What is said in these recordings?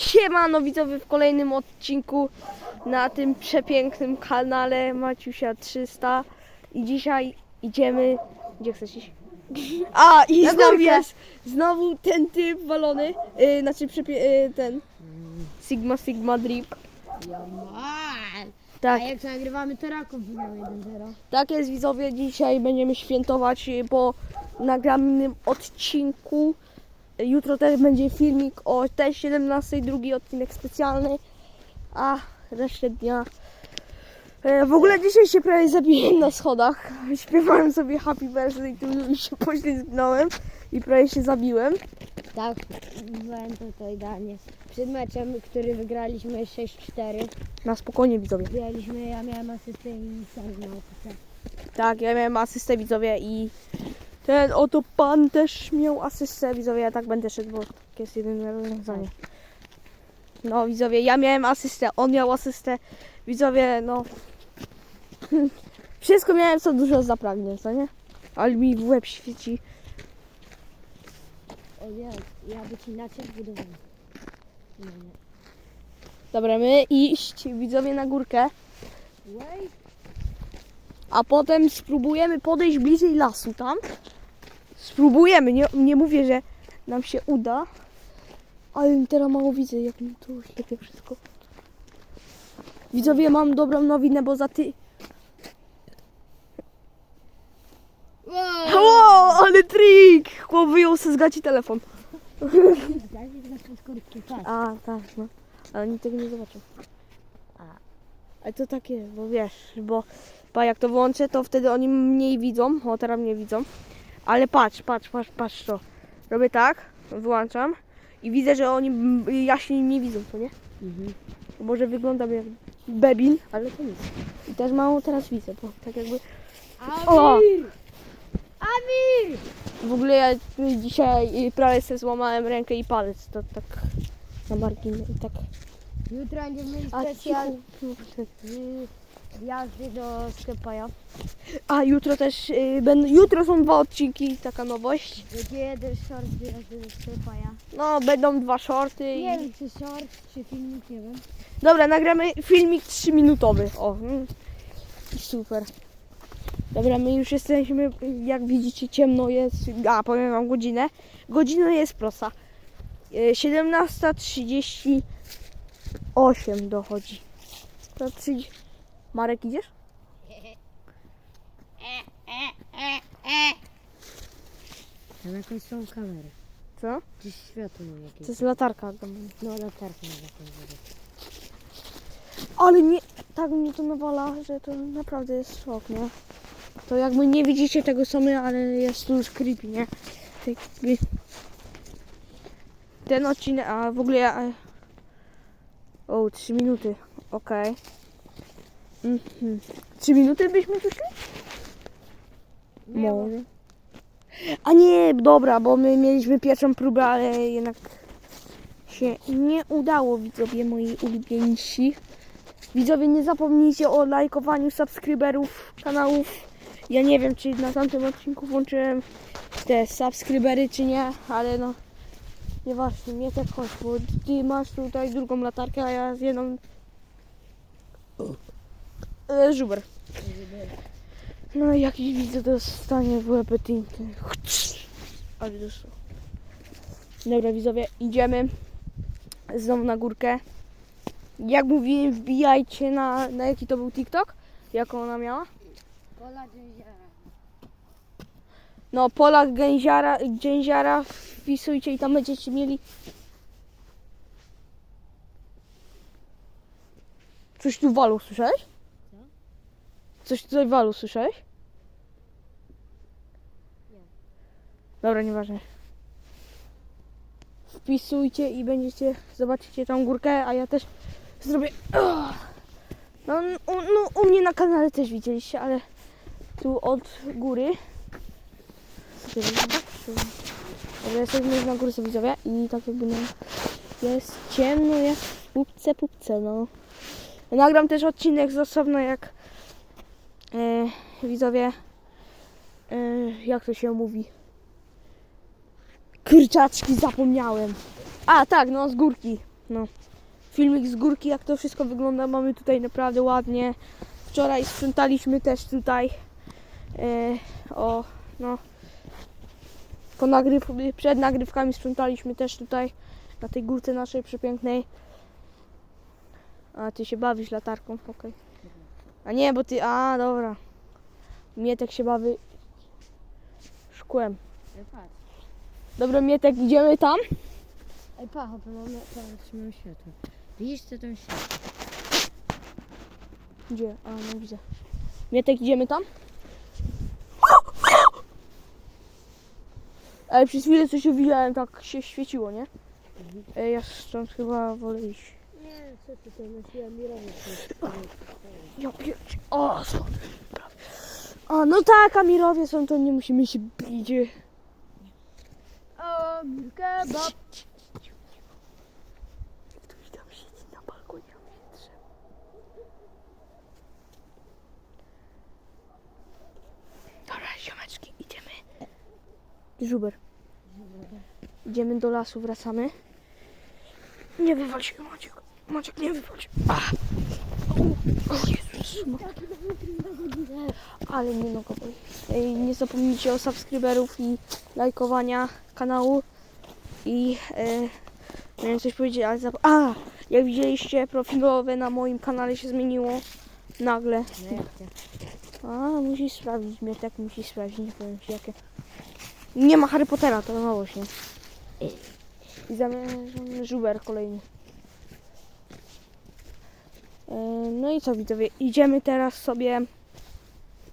Siemano widzowie w kolejnym odcinku na tym przepięknym kanale Maciusia 300 i dzisiaj idziemy, gdzie chcesz iść? A i Na znowu górkę. jest, znowu ten typ walony, yy, znaczy przepie- yy, ten Sigma Sigma Drip. Jamal. Tak, A jak nagrywamy, to Raków wygrał 1-0. tak jest widzowie, dzisiaj będziemy świętować yy, po nagranym odcinku. Jutro też będzie filmik o też 17, drugi odcinek specjalny, a resztę dnia. E, W ogóle dzisiaj się prawie zabiłem na schodach. Śpiewałem sobie Happy Birthday, tu się poślizgnąłem i prawie się zabiłem. Tak, byłem to idealnie. Przed meczem, który wygraliśmy 6-4, Na spokojnie widzowie. graliśmy, ja miałem asystę i sam miał asystę. Tak, ja miałem asystę widzowie i ten oto pan też miał asystę widzowie. Ja tak będę szedł, bo takie jest jedyne rozwiązanie. No widzowie, ja miałem asystę, on miał asystę. Widzowie, no. Wszystko miałem, co dużo zapragnie, co nie? Ale mi w łeb świeci. O nie, ja być inaczej zbudowany. Nie, nie. Dobra, my iść widzowie na górkę, Wait. a potem spróbujemy podejść bliżej lasu tam. Spróbujemy, nie, nie mówię, że nam się uda. Ale teraz mało widzę, jak mi to ślepie wszystko. Widzowie, mam dobrą nowinę, bo za ty... Wow! O, ale trik! Chłop wyjął se z gaci telefon. Patrz. A, tak, no. Ale oni tego nie zobaczą. A. Ale to tak jest, bo wiesz, bo pa, jak to włączę, to wtedy oni mniej widzą. O, teraz mnie widzą. Ale patrz, patrz, patrz, patrz to. Robię tak, wyłączam i widzę, że oni jaśniej mnie widzą, to nie? Mhm. Może wyglądam jak bebin, ale to nic. I też mało teraz widzę, bo tak jakby... O! Amir! Amir! W ogóle ja dzisiaj prawie sobie złamałem rękę i palec, to tak na marginie i tak... Jutro będziemy mieli specjal jazdy do sklepaja. A jutro też y, będą, jutro są dwa odcinki, taka nowość. Będzie jeden short do jazdy do sklepaja. No, będą dwa shorty Nie i... wiem czy short, czy filmik, nie wiem. Dobra, nagramy filmik 3-minutowy. O, mm. I super. Dobra, my już jesteśmy, jak widzicie, ciemno jest. A, powiem wam godzinę. Godzina jest prosta. Y, 17.38 dochodzi. To 30... Marek, idziesz? Tam jakąś są kamery. Co? Gdzieś światło mam jakieś. To jest latarka. No latarkę na jakąś Ale nie, tak mnie to nawala, że to naprawdę jest szok, nie? To jakby nie widzicie tego same, ale jest tu już creepy, nie? Tak jakby... Ten odcinek, a w ogóle ja... O, 3 minuty, okej. Mhm. 3 minuty byśmy tu szli? Może. A nie, dobra, bo my mieliśmy pierwszą próbę, ale jednak się nie udało, widzowie moi ulubieńsi. Widzowie, nie zapomnijcie o lajkowaniu subskryberów kanałów. Ja nie wiem, czy na tamtym odcinku włączyłem te subskrybery, czy nie, ale no nieważne, mnie tak chodź, bo ty masz tutaj drugą latarkę, a ja z jedną e, żuber. No i jakiś widzę dostanie w łeb tinty. Ale dostał. Dobra widzowie, idziemy znowu na górkę. Jak mówiłem, wbijajcie na, na jaki to był TikTok? Jaką ona miała? Pola Dżęziara. No, Polak Gęziara, Gęziara, wpisujcie i tam będziecie mieli. Coś tu walu, słyszałeś? Co? Coś tutaj walu, słyszałeś? Nie. Dobra, nieważne. Wpisujcie i będziecie, zobaczycie tą górkę, a ja też zrobię. No, u, no, u mnie na kanale też widzieliście, ale tu od góry. Dobra, jesteśmy na górce widzowie i tak jakby no, jest ciemno w pupce pupce, no. Nagram też odcinek z osobno jak e, widzowie e, jak to się mówi kurczaczki zapomniałem a tak no z górki no, filmik z górki, jak to wszystko wygląda. Mamy tutaj naprawdę ładnie. Wczoraj sprzątaliśmy też tutaj. E, o, no. Po nagryw, przed nagrywkami sprzątaliśmy też tutaj na tej górce naszej przepięknej. A ty się bawisz latarką, okej. A nie, bo ty, a dobra. Mietek się bawi szkłem. Ej, patrz. Dobra, Mietek, idziemy tam? Ej, patrz, bo mamy, światło. Widzisz, co tam światło? Gdzie? A, no widzę. Mietek, idziemy tam? Ale przez chwilę coś widziałem, tak się świeciło, nie? Ej, ja stąd chyba wolę iść. Co ty tam, ja mi Ja pierdzie. O, są. A, no tak, a Mirowie są, to nie musimy się bić. O, kebab. Ktoś tam siedzi na balkonie w wietrze. Dobra, ziomeczki, idziemy. Żuber. Idziemy do lasu, wracamy. Nie wywal się, Maciek. Maciek, nie. Ma- Ale noga boli. Ej, Nie zapomnijcie o subskryberów i lajkowania kanału. I e, miałem coś powiedzieć, ale zap... A! Jak widzieliście, profilowe na moim kanale się zmieniło. Nagle. No? A, musisz sprawdzić, mnie tak musisz sprawdzić, nie powiem ci jakie. Nie ma Harry Pottera, to nowość, nie? I zamierzam żuber kolejny. E, No i co widzowie, idziemy teraz sobie,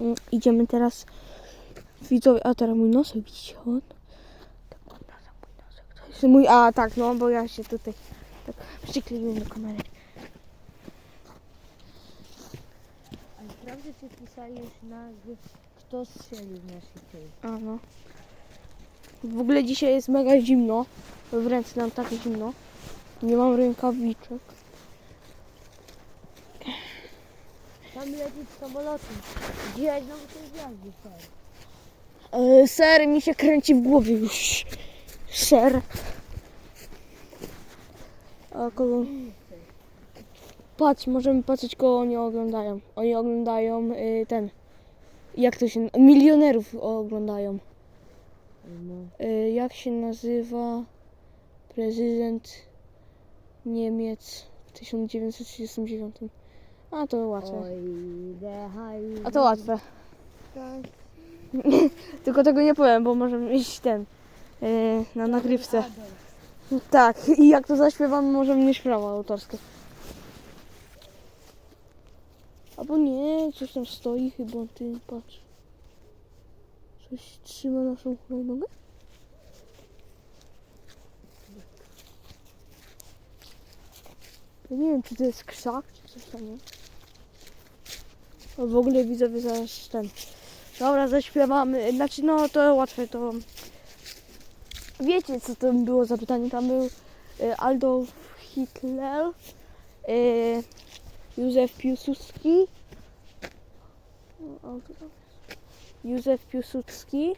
mm, idziemy teraz, widzowie, a teraz mój nosek, widzicie on? Tak, mój nosek, mój nosek, to jest mój, a tak, no, bo ja się tutaj tak przykleiłem do kamery. Czy pisali już nazwy, kto strzelił w naszej tej. A no. W ogóle dzisiaj jest mega zimno. W ręce nam tak zimno. Nie mam rękawiczek. Tam lecieć samolotem. Dzisiaj znowu coś gwiazdy. E, ser mi się kręci w głowie już. Ser. A kogo... Patrz, możemy patrzeć kogo oni oglądają. Oni oglądają y, ten... Jak to się... Milionerów oglądają. Y, jak się nazywa prezydent Niemiec w 1939? A to łatwe. A to łatwe. Tylko tego nie powiem, bo możemy mieć ten y, na nagrywce. Tak, i jak to zaśpiewamy, możemy mieć prawa autorskie. Albo nie, coś tam stoi chyba, ty patrz. Coś trzyma naszą hulajnogę? Ja nie wiem, czy to jest krzak, czy coś tam, nie? A w ogóle widzowie zaraz ten. Dobra, zaśpiewamy. Znaczy, no to łatwe, to... Wiecie, co to było za pytanie? Tam był y, Adolf Hitler, y, Józef Piłsudski, jest. Józef Piłsudski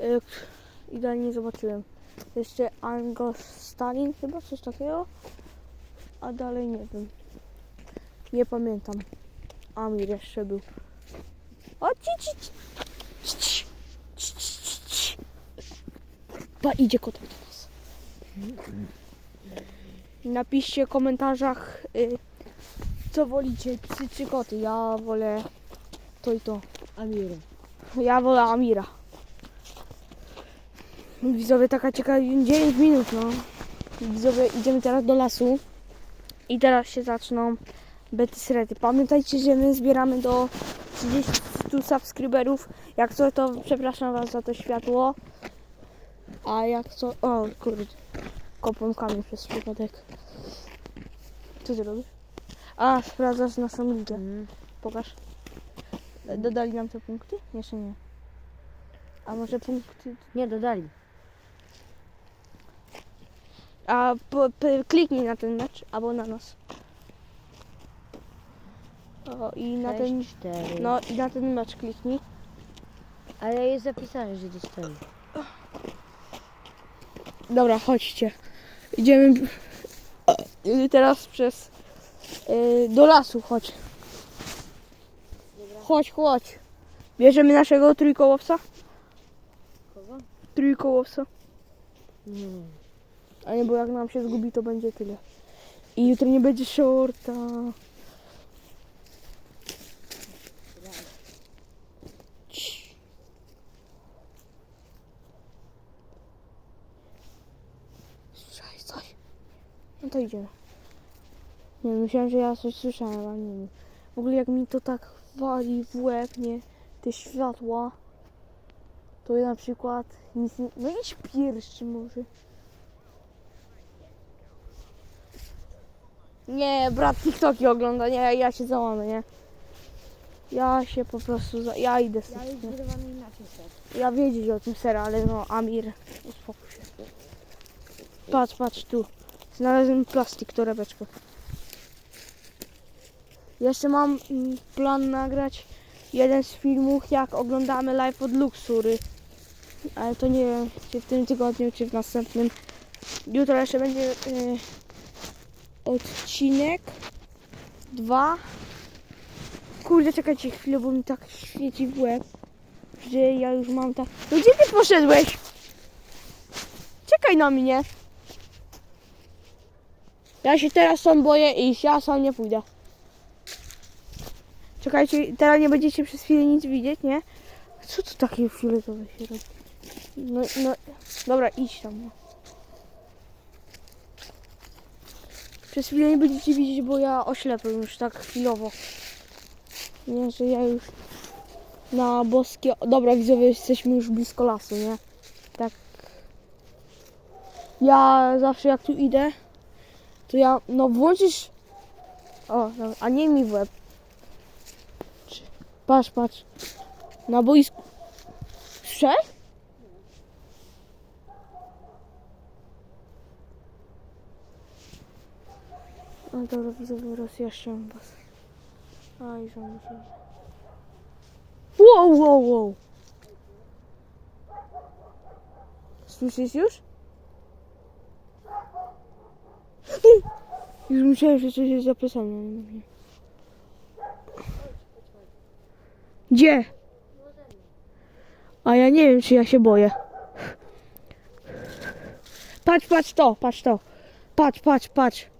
y, i dalej nie zobaczyłem. Jeszcze Angos Stalin chyba, coś takiego, a dalej nie wiem. Nie pamiętam. Amir jeszcze był. O, ci, ci, ci. Pa, idzie kotek do nas. Napiszcie w komentarzach, y, co wolicie, psy czy koty. Ja wolę to i to. Amira. Ja wolę Amira. Widzowie, taka ciekawa 9 minut, no. Widzowie, idziemy teraz do lasu. I teraz się zaczną betysrety. Pamiętajcie, że my zbieramy do 30 subskryberów. Jak co, to przepraszam Was za to światło. A jak co... O, kurde. Kopą kamień przez przypadek. Co ty robisz? A, sprawdzasz naszą ligę. Mhm. Pokaż. Dodali nam te punkty? Jeszcze nie. A może punkty... Nie, dodali. A po, p- kliknij na ten mecz, albo na nas. O, i na ten... 4. No i na ten mecz kliknij. Ale jest zapisane, że gdzieś stoi. Dobra, chodźcie. Idziemy... y, teraz przez y, do lasu chodź. Chodź, chodź. Bierzemy naszego trójkołowca? Kogo? Trójkołowca. Nie. A nie, bo jak nam się zgubi, to będzie tyle. I jutro nie będzie shorta. Słyszałeś coś? No to idziemy. Nie myślałem, że ja coś słyszałem, ale nie. W ogóle jak mi to tak wali w łeb, nie? Te światła. To ja na przykład nic nie... No idź pierwszy może. Nie, brat TikToki ogląda, nie, ja się załamę, nie. Ja się po prostu, za... ja idę Ja już nie. inaczej set. Ja wiedzieć o tym ser, ale no, Amir, uspokój się. Patrz, patrz tu. Znalazłem plastik, torebeczkę. Jeszcze mam mm, plan nagrać jeden z filmów, jak oglądamy live od Luxury. Ale to nie wiem, czy w tym tygodniu, czy w następnym. Jutro jeszcze będzie y, odcinek. Dwa. Kurde, czekajcie chwilę, bo mi tak świeci w łeb że ja już mam tak. No gdzie ty poszedłeś? Czekaj na mnie. Ja się teraz sam boję iść, ja sam nie pójdę. Czekajcie, teraz nie będziecie przez chwilę nic widzieć, nie? Co tu takie fioletowe się robi? No, no, dobra, idź tam. No. Przez chwilę nie będziecie widzieć, bo ja oślepłem już tak chwilowo. Nie, że ja już na boskie. Dobra, widzowie, jesteśmy już blisko lasu, nie? Tak. Ja zawsze jak tu idę, to ja. No włączysz. O, dobra, a nie mi w łeb. Patrz, patrz. Na boisku. Słyszałeś? No dobra, widzowie, rozjaśniam was. Aj, się... Wow, wow, wow. Słyszysz już? Już myślałem, że coś jest zapisane. Gdzie? A ja nie wiem, czy ja się boję. Patrz, patrz to, patrz to. Patrz, patrz, patrz.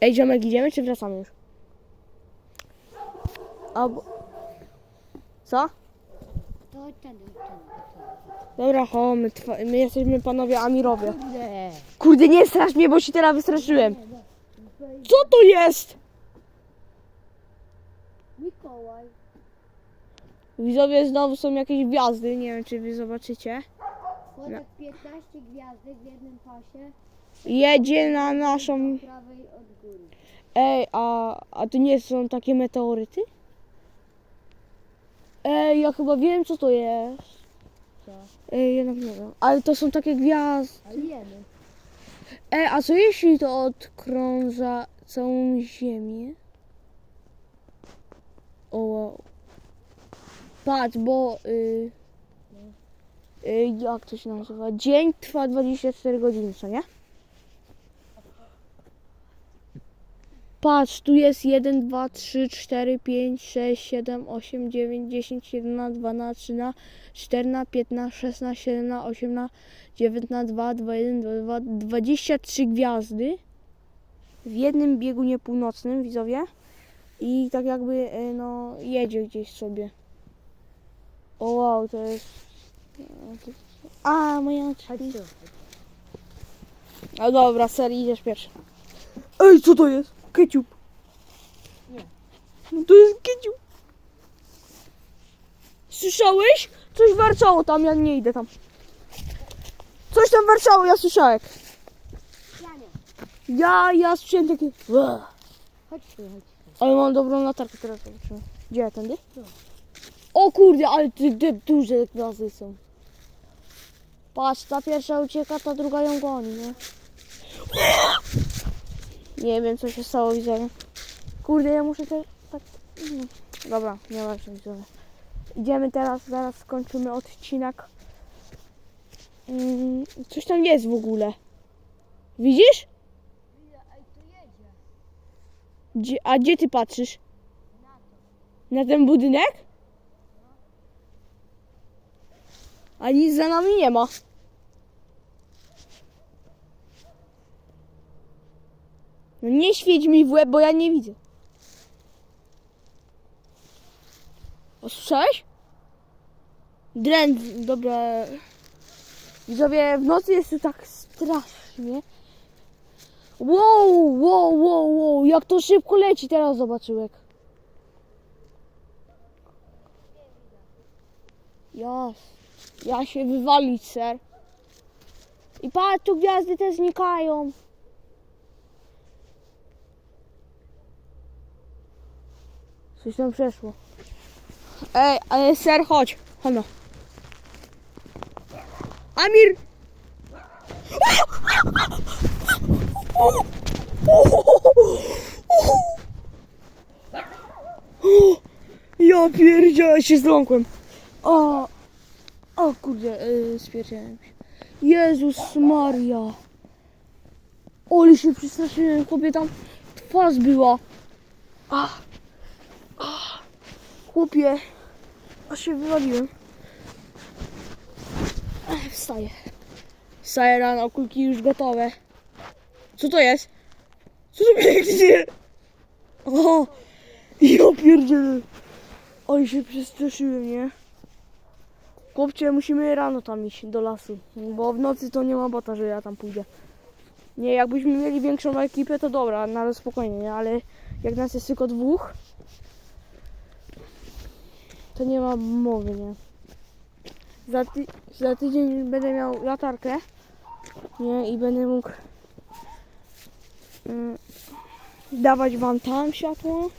Ej, ziomek, idziemy czy wracamy już? Albo... Co? To tędy. Dobra, ho, my, my jesteśmy panowie Amirowie. Nie. Kurde, nie strasz mnie, bo się teraz wystraszyłem. Co to jest? Mikołaj. Widzowie, znowu są jakieś gwiazdy, nie wiem czy wy zobaczycie. Fotek 15 gwiazdek w jednym pasie. Jedzie na naszą... Po prawej od góry. Ej, a, a to nie są takie meteoryty? Ej, ja chyba wiem co to jest. Co? Ej, jednak nie wiem. Ale to są takie gwiazdy. Alieny. Ej, a co jeśli to odkrąża całą Ziemię? O wow. Patrz, bo... Y, y, jak to się nazywa? Dzień trwa 24 godziny, co nie? Patrz, tu jest 1, 2, 3, 4, 5, 6, 7, 8, 9, 10, 11, 12, 13, 14, 15, 16, 17, 18, 19, 2, 21, 22, 23 gwiazdy w jednym biegunie północnym, widzowie. I tak jakby, e, no, jedzie gdzieś sobie. O wow, to jest... A, moja. No dobra, serii idziesz pierwszy. Ej, co to jest? Keciup. Nie. No to jest keciup. Słyszałeś? Coś warczało tam, ja nie idę tam. Coś tam warczało, ja słyszałem. Ja nie. Ja, ja słyszałem takie... Chodź tu, chodź. Ale mam dobrą latarkę teraz. Gdzie ja tędy? Tu. O kurde, ale te, te duże gwiazdy są. Patrz, ta pierwsza ucieka, ta druga ją goni, nie? Nie wiem co się stało widzowie. Kurde, ja muszę te, tak... no. Dobra, nie ważne. Idziemy teraz, zaraz skończymy odcinek. Mm, coś tam jest w ogóle. Widzisz? Gdzie, a gdzie ty patrzysz? Na ten budynek? A nic za nami nie ma. No nie świeć mi w łeb, bo ja nie widzę. O, słyszałeś? Dręcz, dobra. Widzowie, w nocy jest tu tak strasznie. Wow, wow, wow, wow, jak to szybko leci, teraz zobaczyłek. Ja, ja się wywalić, ser. I patrz, tu gwiazdy też znikają. Coś tam przeszło. Ej, ale ser, chodź. Hono. Amir! Ja pierdziałem się zląkłem. O, o kurde, yy, spierdziałem się. Jezus Maria. Oli się przestraszyłem, chłopie tam twarz była. Ach, chłopie, aż się wywaliłem. Wstaję. Wstaję rano, kulki już gotowe. Co to jest? Co to biegnie? O, ja pierdzielę. Oj, się przestraszyłem, nie? Chłopcze, musimy rano tam iść do lasu, bo w nocy to nie ma bota, że ja tam pójdę. Nie, jakbyśmy mieli większą ekipę, to dobra, nawet spokojnie, nie? Ale jak nas jest tylko dwóch, to nie ma mowy, nie? Za, ty, za tydzień będę miał latarkę, nie? I będę mógł mm, dawać wam tam światło,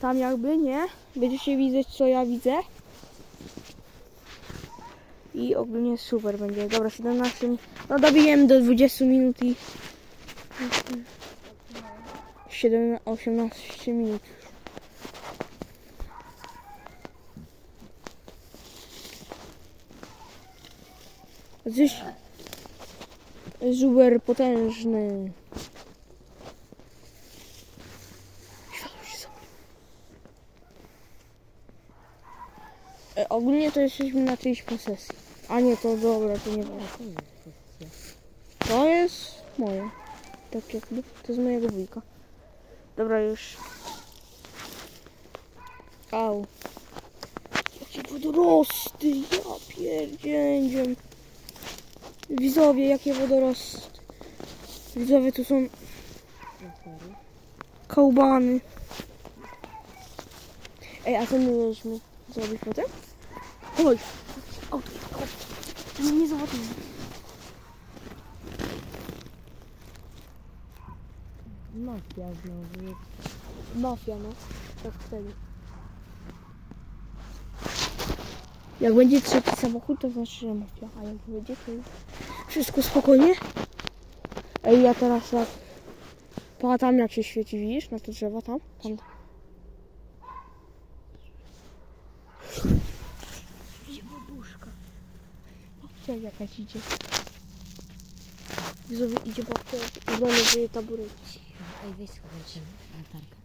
tam jakby, nie? Będziecie widzieć, co ja widzę. I ogólnie super będzie. Dobra, 17. No dobijemy do 20 minut i 7, 18 minut. Jesteś super potężny. E, ogólnie to jesteśmy na czyjś posesji. A nie, to dobra, to nie ważne. To jest moje. Tak jakby. To jest mojego wujka. Dobra, już. Au. Jakie wodorosty, ja pierdziędziem. Widzowie, jakie wodorosty. Widzowie, tu są kałbany. Ej, a co my mieliśmy zrobić potem? Chodź. Auto, chodź. Nie, nie zobaczymy. Mafia znowu. Mafia, no. Tak wtedy. Jak będzie trzeci samochód, to znaczy, że mafia. A jak będzie, to już wszystko spokojnie. Ej, ja teraz jak... Pa, tam jak się świeci, widzisz? Na te drzewa tam? Tam. Idzie babuszka. Babcia jakaś idzie. Widzowie, idzie babcia, znaleźć taburety. Ej, weź słuchajcie, latarka.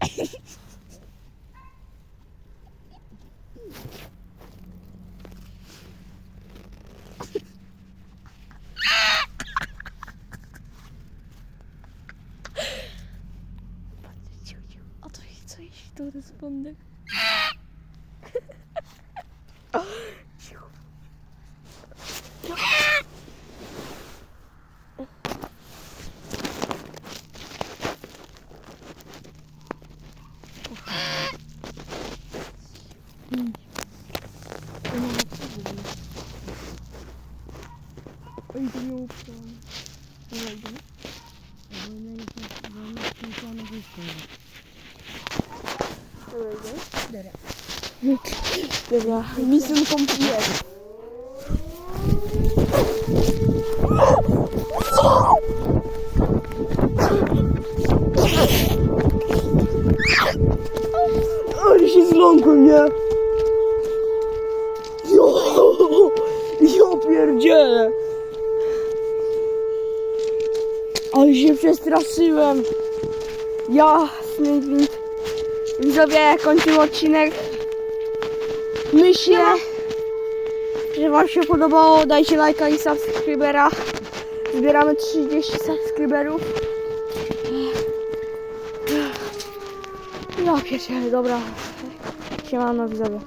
Ciu, ciu. A to jest co jeśli to respondek? Cicho. Oj, to miało plan. Dobra, idziemy. Bo ona jest na- bo ona jest skończona wyjściem. Dobra, idziemy. Dobra. Mission complete. Ale się zląkłem, nie? Jo! pierdzielę. Ale się przestraszyłem. Jasny gwint. Widzowie, kończymy odcinek. Myślę, że Wam się podobało. Dajcie lajka i subskrybera. Zbieramy 30 subskryberów. Ja pierdzielę, dobra. Siemano widzowie.